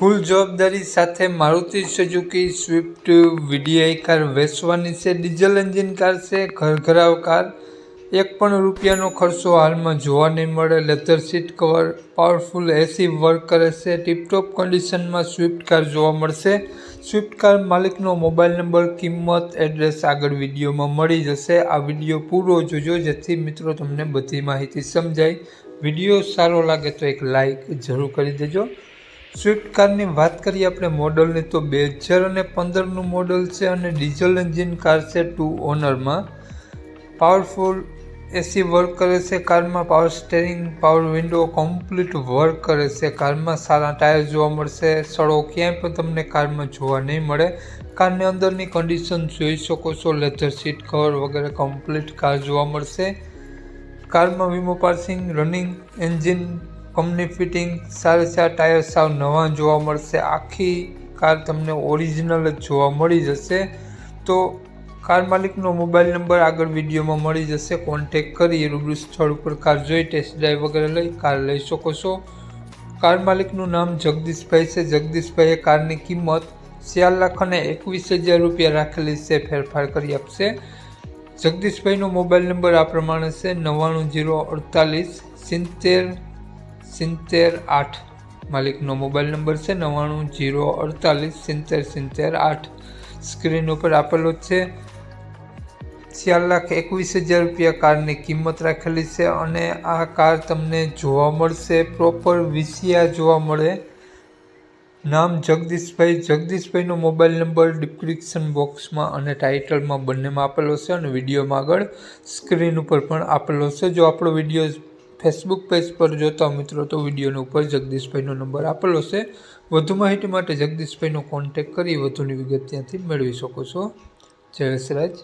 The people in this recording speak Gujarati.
ફૂલ જવાબદારી સાથે Maruti Suzuki, Swift VDI car વેચવાની છે, ડીઝલ એન્જિન કાર છે, ઘરઘરાવ કાર. એક પણ રૂપિયાનો ખર્ચો હાલમાં જોવા નહીં મળે. Leather seat cover, powerful AC work કરે છે. ટીપટોપ કન્ડિશનમાં સ્વિફ્ટ કાર જોવા મળશે. સ્વિફ્ટ કાર માલિકનો મોબાઈલ નંબર, કિંમત, એડ્રેસ આગળ વિડીયોમાં મળી જશે. આ વીડિયો પૂરો જોજો, જેથી મિત્રો તમને બધી માહિતી સમજાય. વીડિયો સારો લાગે તો એક લાઈક જરૂર કરી દેજો. સ્વિફ્ટ કારની વાત કરીએ આપણે મોડલની, તો બે હજાર અને પંદરનું મોડલ છે અને ડીઝલ એન્જિન કાર છે ટુ ઓનરમાં. પાવરફુલ એસી વર્ક કરે છે કારમાં, power steering, power window complete work કરે છે કારમાં. સારા ટાયર જોવા મળશે, સડો ક્યાંય પણ તમને કારમાં જોવા નહીં મળે. કારની અંદરની કન્ડિશન જોઈ શકો છો લેધર સીટ કવર વગેરે કમ્પ્લીટ કાર જોવા મળશે. કારમાં વીમો passing running engine company fitting, સારા સારા ટાયર સાવ નવા જોવા મળશે. આખી કાર તમને ઓરિજિનલ જ જોવા મળી જશે. તો કાર માલિકનો મોબાઈલ નંબર આગળ વિડીયોમાં મળી જશે. કોન્ટેક કરી રૂબરૂ સ્થળ ઉપર કાર જોઈ, ટેસ્ટ ડ્રાઈવ વગેરે લઈ કાર લઈ શકો છો. કાર માલિકનું નામ જગદીશભાઈ છે. જગદીશભાઈએ કારની કિંમત ચાર લાખ અને એકવીસ હજાર રૂપિયા રાખેલી છે. ફેરફાર કરી આપશે. જગદીશભાઈનો મોબાઈલ નંબર આ પ્રમાણે છે. નવ્વાણું જીરો અડતાલીસ સિત્તેર સિત્તેર આઠ. માલિકનો મોબાઈલ નંબર છે નવ્વાણું જીરો અડતાલીસ સિત્તેર સિત્તેર આઠ. સ્ક્રીન ઉપર આપેલો છે. ચાર લાખ એકવીસ હજાર રૂપિયા કારની કિંમત રાખેલી છે અને આ કાર તમને જોવા મળશે પ્રોપર વિસિયા જોવા મળે. નામ જગદીશભાઈ. જગદીશભાઈનો મોબાઈલ નંબર ડિસ્ક્રિપ્શન બોક્સમાં અને ટાઇટલમાં બંનેમાં આપેલો છે અને વિડીયોમાં આગળ સ્ક્રીન ઉપર પણ આપેલો છે. જો આપણો વીડિયો ફેસબુક પેજ પર જોતા મિત્રો તો વિડીયોનો ઉપર જગદીશભાઈનો નંબર આપેલો છે. વધુ માહિતી માટે જગદીશભાઈનો કોન્ટેક કરી વધુની વિગત ત્યાંથી મેળવી શકો છો. જય વસરાજ